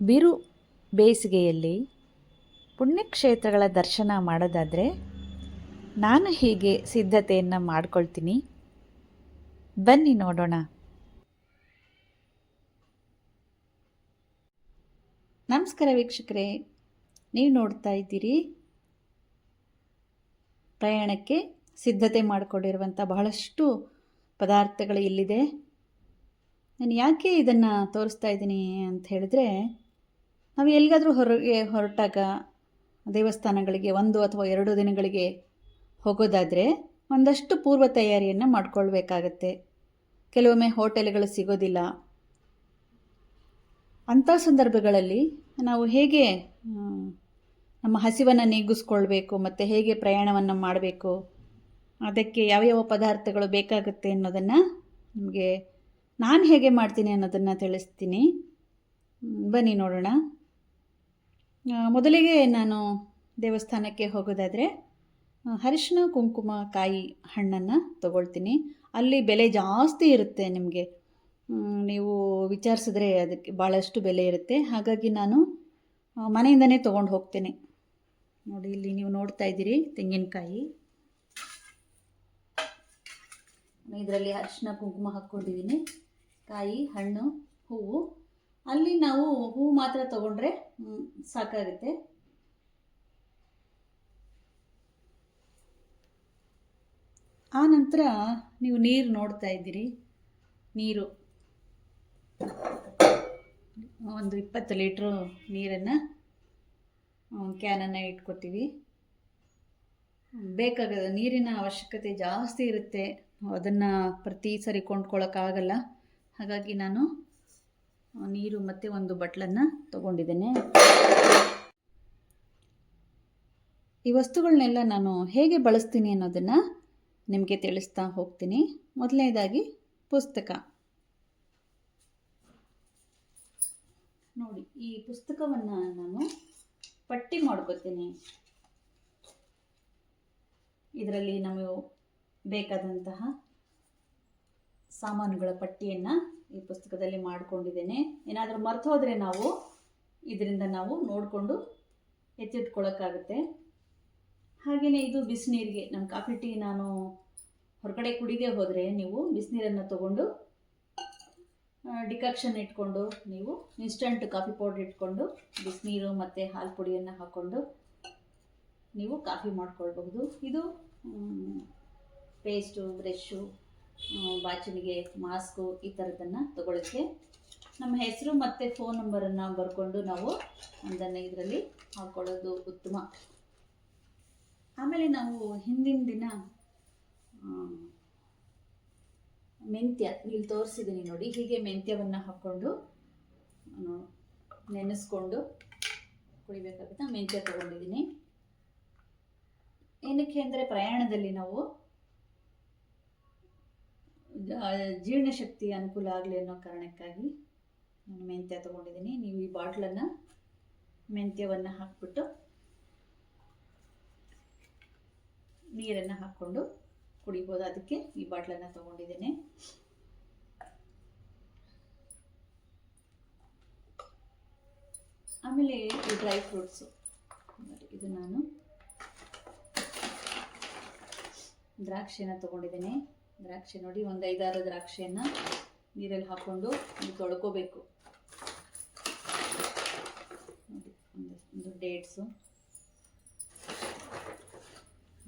ಬಿರು ಬೇಸಿಗೆಯಲ್ಲಿ ಪುಣ್ಯಕ್ಷೇತ್ರಗಳ ದರ್ಶನ ಮಾಡೋದಾದರೆ ನಾನು ಹೀಗೆ ಸಿದ್ಧತೆಯನ್ನು ಮಾಡ್ಕೊಳ್ತೀನಿ. ಬನ್ನಿ ನೋಡೋಣ. ನಮಸ್ಕಾರ ವೀಕ್ಷಕರೇ, ನೀವು ನೋಡ್ತಾ ಇದ್ದೀರಿ ಪ್ರಯಾಣಕ್ಕೆ ಸಿದ್ಧತೆ ಮಾಡಿಕೊಂಡಿರುವಂಥ ಬಹಳಷ್ಟು ಪದಾರ್ಥಗಳು ಇಲ್ಲಿದೆ. ನಾನು ಯಾಕೆ ಇದನ್ನು ತೋರಿಸ್ತಾ ಇದ್ದೀನಿ ಅಂತ ಹೇಳಿದ್ರೆ ನಾವು ಎಲ್ಲಿಗಾದರೂ ಹೊರಗೆ ಹೊರಟಾಗ ದೇವಸ್ಥಾನಗಳಿಗೆ ಒಂದು ಅಥವಾ ಎರಡು ದಿನಗಳಿಗೆ ಹೋಗೋದಾದರೆ ಒಂದಷ್ಟು ಪೂರ್ವ ತಯಾರಿಯನ್ನು ಮಾಡಿಕೊಳ್ಬೇಕಾಗತ್ತೆ. ಕೆಲವೊಮ್ಮೆ ಹೋಟೆಲ್ಗಳು ಸಿಗೋದಿಲ್ಲ. ಅಂಥ ಸಂದರ್ಭಗಳಲ್ಲಿ ನಾವು ಹೇಗೆ ನಮ್ಮ ಹಸಿವನ್ನು ನೀಗಿಸ್ಕೊಳ್ಬೇಕು ಮತ್ತು ಹೇಗೆ ಪ್ರಯಾಣವನ್ನು ಮಾಡಬೇಕು, ಅದಕ್ಕೆ ಯಾವ್ಯಾವ ಪದಾರ್ಥಗಳು ಬೇಕಾಗುತ್ತೆ ಅನ್ನೋದನ್ನು ನಿಮಗೆ, ನಾನು ಹೇಗೆ ಮಾಡ್ತೀನಿ ಅನ್ನೋದನ್ನು ತಿಳಿಸ್ತೀನಿ. ಬನ್ನಿ ನೋಡೋಣ. ಮೊದಲಿಗೆ ನಾನು ದೇವಸ್ಥಾನಕ್ಕೆ ಹೋಗೋದಾದರೆ ಹರಿಶಿನ ಕುಂಕುಮ ಕಾಯಿ ಹಣ್ಣನ್ನು ತಗೊಳ್ತೀನಿ. ಅಲ್ಲಿ ಬೆಲೆ ಜಾಸ್ತಿ ಇರುತ್ತೆ ನಿಮಗೆ. ನೀವು ವಿಚಾರಿಸಿದ್ರೆ ಅದಕ್ಕೆ ಭಾಳಷ್ಟು ಬೆಲೆ ಇರುತ್ತೆ. ಹಾಗಾಗಿ ನಾನು ಮನೆಯಿಂದನೇ ತೊಗೊಂಡು ಹೋಗ್ತೇನೆ. ನೋಡಿ, ಇಲ್ಲಿ ನೀವು ನೋಡ್ತಾ ಇದ್ದೀರಿ ತೆಂಗಿನಕಾಯಿ. ಇದರಲ್ಲಿ ಅರಿಶಿನ ಕುಂಕುಮ ಹಾಕ್ಕೊಂಡಿದ್ದೀನಿ. ಕಾಯಿ, ಹಣ್ಣು, ಹೂವು. ಅಲ್ಲಿ ನಾವು ಹೂವು ಮಾತ್ರ ತಗೊಂಡ್ರೆ ಸಾಕಾಗುತ್ತೆ. ಆ ನಂತರ ನೀವು ನೀರು ನೋಡ್ತಾ ಇದ್ದೀರಿ. ನೀರು. ಒಂದು ಇಪ್ಪತ್ತು ಲೀಟ್ರು ನೀರನ್ನು ಕ್ಯಾನನ್ನು ಇಟ್ಕೊತೀವಿ. ಬೇಕಾಗದ ನೀರಿನ ಅವಶ್ಯಕತೆ ಜಾಸ್ತಿ ಇರುತ್ತೆ. ಅದನ್ನು ಪ್ರತಿ ಸರಿ ಕೊಂಡ್ಕೊಳ್ಳೋಕ್ಕಾಗಲ್ಲ ಹಾಗಾಗಿ ನಾನು ನೀರು ಮತ್ತು ಒಂದು ಬಟ್ಲನ್ನು ತಗೊಂಡಿದ್ದೇನೆ. ಈ ವಸ್ತುಗಳನ್ನೆಲ್ಲ ನಾನು ಹೇಗೆ ಬಳಸ್ತೀನಿ ಅನ್ನೋದನ್ನು ನಿಮಗೆ ತಿಳಿಸ್ತಾ ಹೋಗ್ತೀನಿ. ಮೊದಲನೇದಾಗಿ ಪುಸ್ತಕ. ನೋಡಿ, ಈ ಪುಸ್ತಕವನ್ನು ನಾನು ಪಟ್ಟಿ ಮಾಡ್ಕೋತೀನಿ ಇದರಲ್ಲಿ ನಾವು ಬೇಕಾದಂತಹ ಸಾಮಾನುಗಳ ಪಟ್ಟಿಯನ್ನು ಈ ಪುಸ್ತಕದಲ್ಲಿ ಮಾಡಿಕೊಂಡಿದ್ದೇನೆ. ಏನಾದರೂ ಮರೆತು ಹೋದರೆ ನಾವು ಇದರಿಂದ ನಾವು ನೋಡಿಕೊಂಡು ಎತ್ತಿಟ್ಕೊಳ್ಳೋಕ್ಕಾಗುತ್ತೆ ಹಾಗೆಯೇ ಇದು ಬಿಸಿನೀರಿಗೆ ನಮ್ಮ ಕಾಫಿ ಟೀ ನಾನು ಹೊರಗಡೆ ಕುಡಿದೇ ಹೋದರೆ ನೀವು ಬಿಸಿನೀರನ್ನು ತಗೊಂಡು ಡಿಕಾಕ್ಷನ್ ಇಟ್ಕೊಂಡು ನೀವು ಇನ್ಸ್ಟಂಟ್ ಕಾಫಿ ಪೌಡರ್ ಇಟ್ಕೊಂಡು ಬಿಸಿನೀರು ಮತ್ತು ಹಾಲು ಪುಡಿಯನ್ನು ಹಾಕ್ಕೊಂಡು ನೀವು ಕಾಫಿ ಮಾಡ್ಕೊಳ್ಬಹುದು. ಇದು ಪೇಸ್ಟು ಬ್ರಷ್ಷು ಬಾಚಣಿಗೆ ಮಾಸ್ಕು ಈ ಥರದ್ದನ್ನು ತಗೊಳ್ಳೋಕ್ಕೆ. ನಮ್ಮ ಹೆಸರು ಮತ್ತು ಫೋನ್ ನಂಬರನ್ನು ಬರ್ಕೊಂಡು ನಾವು ಅದನ್ನು ಇದರಲ್ಲಿ ಹಾಕ್ಕೊಳ್ಳೋದು ಉತ್ತಮ. ಆಮೇಲೆ ನಾವು ಹಿಂದಿನ ದಿನ ಮೆಂತ್ಯ ಇಲ್ಲಿ ತೋರಿಸಿದ್ದೀನಿ ನೋಡಿ, ಹೀಗೆ ಮೆಂತ್ಯವನ್ನು ಹಾಕ್ಕೊಂಡು ನಾನು ನೆನೆಸ್ಕೊಂಡು ಕುಡಿಬೇಕಾಗುತ್ತೆ. ಮೆಂತ್ಯ ತಗೊಂಡಿದ್ದೀನಿ ಏನಕ್ಕೆ ಅಂದರೆ ಪ್ರಯಾಣದಲ್ಲಿ ನಾವು ಜೀರ್ಣಶಕ್ತಿ ಅನುಕೂಲ ಆಗಲಿ ಅನ್ನೋ ಕಾರಣಕ್ಕಾಗಿ ನಾನು ಮೆಂತ್ಯ ತೊಗೊಂಡಿದ್ದೀನಿ. ನೀವು ಈ ಬಾಟ್ಲನ್ನು ಮೆಂತ್ಯವನ್ನು ಹಾಕ್ಬಿಟ್ಟು ನೀರನ್ನು ಹಾಕ್ಕೊಂಡು ಕುಡಿಬೋದು. ಅದಕ್ಕೆ ಈ ಬಾಟ್ಲನ್ನು ತೊಗೊಂಡಿದ್ದೇನೆ. ಆಮೇಲೆ ಈ ಡ್ರೈ ಫ್ರೂಟ್ಸು. ಇದು ನಾನು ದ್ರಾಕ್ಷಿನ ತೊಗೊಂಡಿದ್ದೇನೆ. ದ್ರಾಕ್ಷಿ ನೋಡಿ, ಒಂದು ಐದಾರು ದ್ರಾಕ್ಷಿಯನ್ನು ನೀರಲ್ಲಿ ಹಾಕ್ಕೊಂಡು ನೀವು ತೊಳ್ಕೋಬೇಕು. ಒಂದು ಡೇಟ್ಸು.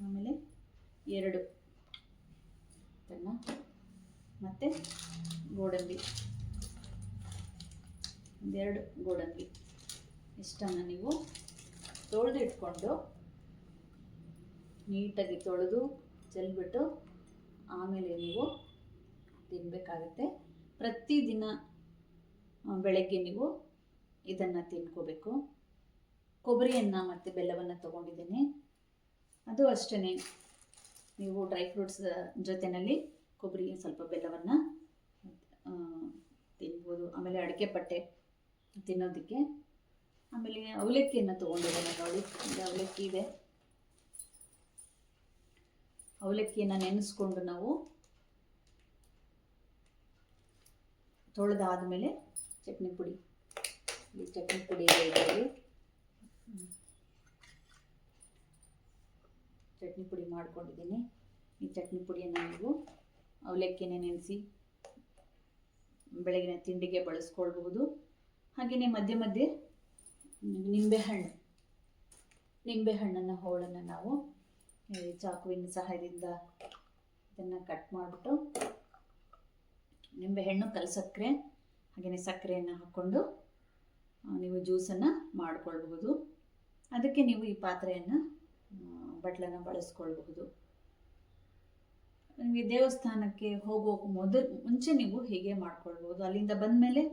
ಆಮೇಲೆ ಎರಡು. ಬೆಲ್ಲ ಮತ್ತು ಗೋಡಂಬಿ. ಒಂದೆರಡು ಗೋಡಂಬಿ. ಇಷ್ಟನ್ನು ನೀವು ತೊಳೆದು ಇಟ್ಕೊಂಡು ನೀಟಾಗಿ ತೊಳೆದು ಚೆಲ್ಬಿಟ್ಟು ಆಮೇಲೆ ನೀವು ತಿನ್ನಬೇಕಾಗತ್ತೆ ಪ್ರತಿದಿನ ಬೆಳಗ್ಗೆ ನೀವು ಇದನ್ನು ತಿನ್ಕೋಬೇಕು. ಕೊಬ್ಬರಿಯನ್ನು ಮತ್ತು ಬೆಲ್ಲವನ್ನು ತಗೊಂಡಿದ್ದೀನಿ. ಅದು ಅಷ್ಟೇ ನೀವು ಡ್ರೈ ಫ್ರೂಟ್ಸ್ ಜೊತೆಯಲ್ಲಿ ಕೊಬ್ಬರಿ ಸ್ವಲ್ಪ ಬೆಲ್ಲವನ್ನು ತಿನ್ಬೋದು. ಆಮೇಲೆ ಅಡಿಕೆ ಪಟ್ಟೆ ತಿನ್ನೋದಕ್ಕೆ. ಆಮೇಲೆ ಅವಲಕ್ಕಿಯನ್ನು ತೊಗೊಂಡಿದ್ದೇನೆ. ನೋಡಿ ಅವಲಕ್ಕಿ ಇದೆ. ಅವಲಕ್ಕಿಯನ್ನು ನೆನೆಸ್ಕೊಂಡು ನಾವು ತೊಳೆದಾದಮೇಲೆ ಚಟ್ನಿ ಪುಡಿ. ಈ ಚಟ್ನಿ ಪುಡಿ ಇದೆ ಇದರಲ್ಲಿ ಚಟ್ನಿ ಪುಡಿ ಮಾಡ್ಕೊಂಡಿದ್ದೀನಿ. ಈ ಚಟ್ನಿ ಪುಡಿಯನ್ನು ನೀವು ಅವಲಕ್ಕಿನೇ ನೆನೆಸಿ ಬೆಳಗಿನ ತಿಂಡಿಗೆ ಬಳಸ್ಕೊಳ್ಬಹುದು. ಹಾಗೆಯೇ ಮಧ್ಯೆ ಮಧ್ಯೆ ನಿಂಬೆಹಣ್ಣು. ನಿಂಬೆಹಣ್ಣನ್ನು ಹೋಳನ್ನು ನಾವು ಚಾಕುವಿನ ಸಹಾಯದಿಂದ ಇದನ್ನು ಕಟ್ ಮಾಡಿಬಿಟ್ಟು ನಿಂಬೆಹಣ್ಣು ಕಲ್ಸಕ್ಕರೆ ಹಾಗೆಯೇ ಸಕ್ಕರೆಯನ್ನು ಹಾಕ್ಕೊಂಡು ನೀವು ಜ್ಯೂಸನ್ನು ಮಾಡಿಕೊಳ್ಬಹುದು. ಅದಕ್ಕೆ ನೀವು ಈ ಪಾತ್ರೆಯನ್ನು ಬಟ್ಲನ್ನು ಬಳಸ್ಕೊಳ್ಬಹುದು. ನಿಮಗೆ ದೇವಸ್ಥಾನಕ್ಕೆ ಹೋಗೋಕೆ ಮೊದಲು, ಮುಂಚೆ ನೀವು ಹೀಗೆ ಮಾಡ್ಕೊಳ್ಬೋದು ಅಲ್ಲಿಂದ ಬಂದ ಮೇಲೆ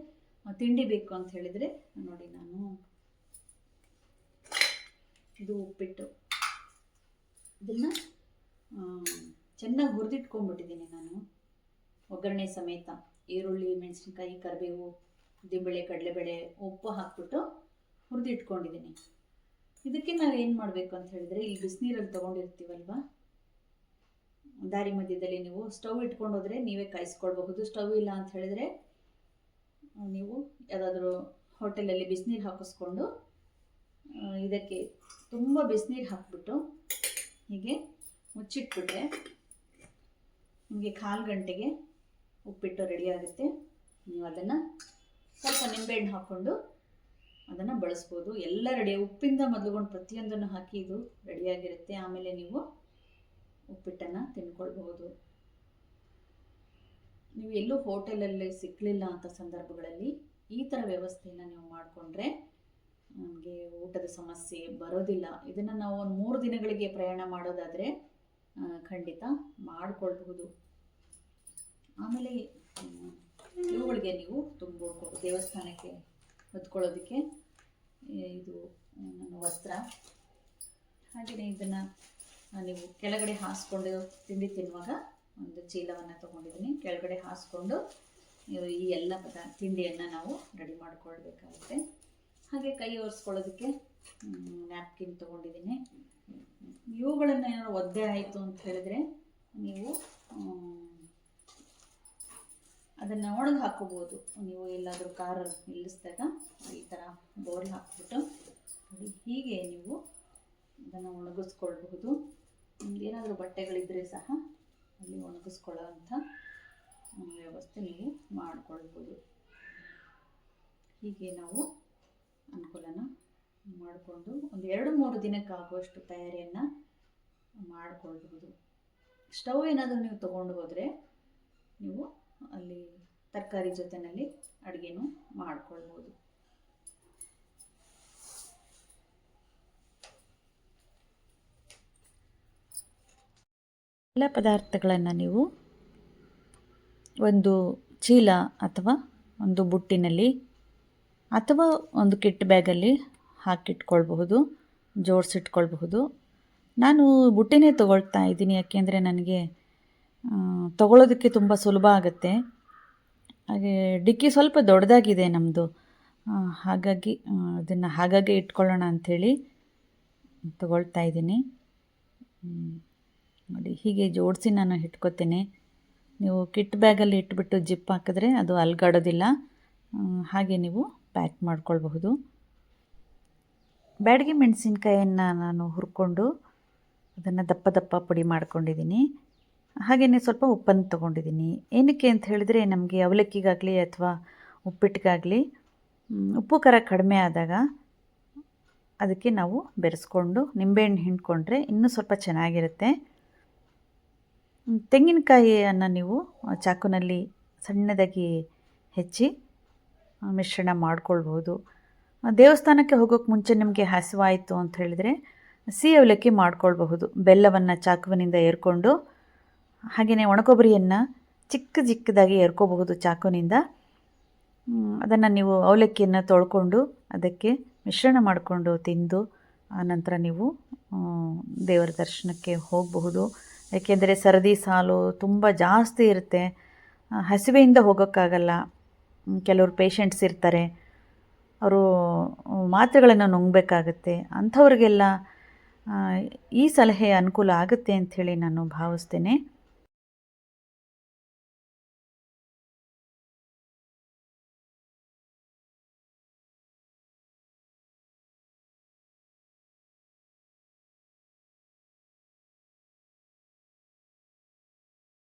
ತಿಂಡಿ ಬೇಕು ಅಂತ ಹೇಳಿದರೆ, ನೋಡಿ ನಾನು ಇದು ಉಪ್ಪಿಟ್ಟು. ಇದನ್ನು ಚೆನ್ನಾಗಿ ಹುರಿದಿಟ್ಕೊಂಡ್ಬಿಟ್ಟಿದ್ದೀನಿ ನಾನು. ಒಗ್ಗರಣೆ ಸಮೇತ, ಈರುಳ್ಳಿ, ಮೆಣಸಿನ್ಕಾಯಿ, ಕರಿಬೇವು ಉದ್ದಿನಬೇಳೆ ಕಡಲೆಬೇಳೆ, ಉಪ್ಪು ಹಾಕ್ಬಿಟ್ಟು ಹುರಿದಿಟ್ಕೊಂಡಿದ್ದೀನಿ. ಇದಕ್ಕೆ ನಾವು ಏನು ಮಾಡಬೇಕು ಅಂತ ಹೇಳಿದ್ರೆ ಇಲ್ಲಿ ಬಿಸಿನೀರಲ್ಲಿ ತೊಗೊಂಡಿರ್ತೀವಲ್ವ? ದಾರಿ ಮಧ್ಯದಲ್ಲಿ ನೀವು ಸ್ಟವ್ ಇಟ್ಕೊಂಡು ಹೋದರೆ ನೀವೇ ಕಾಯಿಸ್ಕೊಳ್ಬಹುದು. ಸ್ಟವ್ ಇಲ್ಲ ಅಂತ ಹೇಳಿದ್ರೆ, ನೀವು ಯಾವುದಾದ್ರೂ ಹೋಟೆಲಲ್ಲಿ ಬಿಸಿನೀರು ಹಾಕಿಸ್ಕೊಂಡು ಇದಕ್ಕೆ ತುಂಬ ಬಿಸಿನೀರು ಹಾಕ್ಬಿಟ್ಟು ಹೀಗೆ ಮುಚ್ಚಿಟ್ಬಿಟ್ರೆ ನಿಮಗೆ ಕಾಲು ಗಂಟೆಗೆ ಉಪ್ಪಿಟ್ಟು ರೆಡಿ ಆಗುತ್ತೆ. ನೀವು ಅದನ್ನು ಸ್ವಲ್ಪ ನಿಂಬೆಹಣ್ಣು ಹಾಕ್ಕೊಂಡು ಅದನ್ನು ಬಳಸ್ಬೋದು. ಎಲ್ಲ ರೆಡಿ ಉಪ್ಪಿಂದ ಮೊದಲುಗೊಂಡು ಪ್ರತಿಯೊಂದನ್ನು ಹಾಕಿ ಇದು ರೆಡಿಯಾಗಿರುತ್ತೆ ಆಮೇಲೆ ನೀವು ಉಪ್ಪಿಟ್ಟನ್ನು ತಿನ್ಕೊಳ್ಬಹುದು. ನೀವು ಎಲ್ಲೂ ಹೋಟೆಲಲ್ಲಿ ಸಿಕ್ಕಲಿಲ್ಲ ಅಂತ ಸಂದರ್ಭಗಳಲ್ಲಿ ಈ ಥರ ವ್ಯವಸ್ಥೆಯನ್ನು ನೀವು ಮಾಡಿಕೊಂಡ್ರೆ ನಮಗೆ ಊಟದ ಸಮಸ್ಯೆ ಬರೋದಿಲ್ಲ. ಇದನ್ನು ನಾವು ಒಂದು ಮೂರು ದಿನಗಳಿಗೆ ಪ್ರಯಾಣ ಮಾಡೋದಾದರೆ ಖಂಡಿತ ಮಾಡಿಕೊಳ್ಬಹುದು. ಆಮೇಲೆ ಇವುಗಳಿಗೆ ನೀವು ತುಂಬಿಡ್ಬೋದು ದೇವಸ್ಥಾನಕ್ಕೆ ಹೊತ್ಕೊಳ್ಳೋದಕ್ಕೆ ಇದು ನನ್ನ ವಸ್ತ್ರ. ಹಾಗೆಯೇ ಇದನ್ನು ನೀವು ಕೆಳಗಡೆ ಹಾಸ್ಕೊಂಡು ತಿಂಡಿ ತಿನ್ನುವಾಗ ಒಂದು ಚೀಲವನ್ನು ತೊಗೊಂಡಿದ್ದೀನಿ. ಕೆಳಗಡೆ ಹಾಸ್ಕೊಂಡು, ಈ ಎಲ್ಲ ಪದ, ತಿಂಡಿಯನ್ನು ನಾವು ರೆಡಿ ಮಾಡ್ಕೊಳ್ಬೇಕಾಗುತ್ತೆ. ಹಾಗೆ ಕೈ ಒರೆಸ್ಕೊಳ್ಳೋದಕ್ಕೆ ನ್ಯಾಪ್ಕಿನ್ ತೊಗೊಂಡಿದ್ದೀನಿ. ಇವುಗಳನ್ನು ಏನಾದ್ರು ಒದ್ದೆ ಆಯಿತು ಅಂತ ಹೇಳಿದ್ರೆ ನೀವು ಅದನ್ನು ಒಣಗಿ ಹಾಕೋಬೋದು. ನೀವು ಎಲ್ಲಾದರೂ ಕಾರಲ್ಲಿ ನಿಲ್ಲಿಸಿದಾಗ ಈ ಥರ ಬೋರ್ಲ್ ಹಾಕ್ಬಿಟ್ಟು ಹೀಗೆ ನೀವು ಅದನ್ನು ಒಣಗಿಸ್ಕೊಳ್ಬಹುದು. ಏನಾದರೂ ಬಟ್ಟೆಗಳಿದ್ದರೆ ಸಹ ಅಲ್ಲಿ ಒಣಗಿಸ್ಕೊಳ್ಳೋ ಅಂಥ ವ್ಯವಸ್ಥೆ ನೀವು ಮಾಡಿಕೊಳ್ಬೋದು. ಹೀಗೆ ನಾವು ಅನುಕೂಲನ ಮಾಡಿಕೊಂಡು ಒಂದು ಎರಡು ಮೂರು ದಿನಕ್ಕಾಗುವಷ್ಟು ತಯಾರಿಯನ್ನು ಮಾಡಿಕೊಳ್ಬಹುದು. ಸ್ಟವ್ ಏನಾದರೂ ನೀವು ತೊಗೊಂಡು ಹೋದರೆ ನೀವು ಅಲ್ಲಿ ತರಕಾರಿ ಜೊತೆಯಲ್ಲಿ ಅಡುಗೆನೂ ಮಾಡ್ಕೊಳ್ಬೋದು ಎಲ್ಲ ಪದಾರ್ಥಗಳನ್ನು ನೀವು ಒಂದು ಚೀಲ ಅಥವಾ ಒಂದು ಬುಟ್ಟಿನಲ್ಲಿ ಅಥವಾ ಒಂದು ಕಿಟ್ ಬ್ಯಾಗಲ್ಲಿ ಹಾಕಿಟ್ಕೊಳ್ಬಹುದು, ಜೋಡಿಸಿಟ್ಕೊಳ್ಬಹುದು. ನಾನು ಬುಟ್ಟಿನೇ ತೊಗೊಳ್ತಾ ಇದ್ದೀನಿ, ಯಾಕೆಂದರೆ ನನಗೆ ತಗೊಳ್ಳೋದಕ್ಕೆ ತುಂಬ ಸುಲಭ ಆಗುತ್ತೆ. ಹಾಗೆ ಡಿಕ್ಕಿ ಸ್ವಲ್ಪ ದೊಡ್ಡದಾಗಿದೆ ನಮ್ಮದು ಹಾಗಾಗಿ ಅದನ್ನು ಹಾಗಾಗಿ ಇಟ್ಕೊಳ್ಳೋಣ ಅಂಥೇಳಿ ತಗೊಳ್ತಾ ಇದ್ದೀನಿ. ನೋಡಿ, ಹೀಗೆ ಜೋಡಿಸಿ ನಾನು ಇಟ್ಕೋತೇನೆ. ನೀವು ಕಿಟ್ ಬ್ಯಾಗಲ್ಲಿ ಇಟ್ಬಿಟ್ಟು ಜಿಪ್ ಹಾಕಿದ್ರೆ ಅದು ಅಲ್ಗಾಡೋದಿಲ್ಲ. ಹಾಗೆ ನೀವು ಪ್ಯಾಕ್ ಮಾಡ್ಕೊಳ್ಬಹುದು. ಬ್ಯಾಡಗಿ ಮೆಣಸಿನ್ಕಾಯನ್ನು ನಾನು ಹುರ್ಕೊಂಡು ಅದನ್ನು ದಪ್ಪ ದಪ್ಪ ಪುಡಿ ಮಾಡ್ಕೊಂಡಿದ್ದೀನಿ ಹಾಗೆಯೇ ಸ್ವಲ್ಪ ಉಪ್ಪನ್ನು ತೊಗೊಂಡಿದ್ದೀನಿ ಏನಕ್ಕೆ ಅಂತ ಹೇಳಿದರೆ ನಮಗೆ ಅವಲಕ್ಕಿಗಾಗಲಿ ಅಥವಾ ಉಪ್ಪಿಟ್ಟಿಗಾಗಲಿ ಉಪ್ಪು ಖಾರ ಕಡಿಮೆ ಆದಾಗ ಅದಕ್ಕೆ ನಾವು ಬೆರೆಸ್ಕೊಂಡು ನಿಂಬೆಹಣ್ಣು ಹಿಂಡ್ಕೊಂಡ್ರೆ ಇನ್ನೂ ಸ್ವಲ್ಪ ಚೆನ್ನಾಗಿರುತ್ತೆ. ತೆಂಗಿನಕಾಯಿಯನ್ನು ನೀವು ಚಾಕುನಲ್ಲಿ ಸಣ್ಣದಾಗಿ ಹೆಚ್ಚಿ ಮಿಶ್ರಣ ಮಾಡ್ಕೊಳ್ಬೋದು. ದೇವಸ್ಥಾನಕ್ಕೆ ಹೋಗೋಕ್ಕೆ ಮುಂಚೆ ನಿಮಗೆ ಹಸಿವಾಯಿತು ಅಂತ ಹೇಳಿದರೆ ಸಿಹಿ ಅವಲಕ್ಕಿ ಮಾಡ್ಕೊಳ್ಬಹುದು. ಬೆಲ್ಲವನ್ನು ಚಾಕುವಿನಿಂದ ಏರ್ಕೊಂಡು ಹಾಗೆಯೇ ಒಣಕೊಬ್ಬರಿಯನ್ನು ಚಿಕ್ಕ ಚಿಕ್ಕದಾಗಿ ಏರ್ಕೋಬಹುದು ಚಾಕುವಿನಿಂದ. ಅದನ್ನು ನೀವು ಅವಲಕ್ಕಿಯನ್ನು ತೊಳ್ಕೊಂಡು ಅದಕ್ಕೆ ಮಿಶ್ರಣ ಮಾಡಿಕೊಂಡು ತಿಂದು ಆನಂತರ ನೀವು ದೇವರ ದರ್ಶನಕ್ಕೆ ಹೋಗಬಹುದು. ಏಕೆಂದರೆ ಸರದಿ, ಸಾಲು ತುಂಬ ಜಾಸ್ತಿ ಇರುತ್ತೆ. ಹಸಿವೆಯಿಂದ ಹೋಗೋಕ್ಕಾಗಲ್ಲ. ಕೆಲವರು ಪೇಷಂಟ್ಸ್ ಇರ್ತಾರೆ ಅವರು ಮಾತ್ರೆಗಳನ್ನು ನುಂಗಬೇಕಾಗತ್ತೆ ಅಂಥವ್ರಿಗೆಲ್ಲ ಈ ಸಲಹೆ ಅನುಕೂಲ ಆಗುತ್ತೆ ಅಂಥೇಳಿ ನಾನು ಭಾವಿಸ್ತೇನೆ.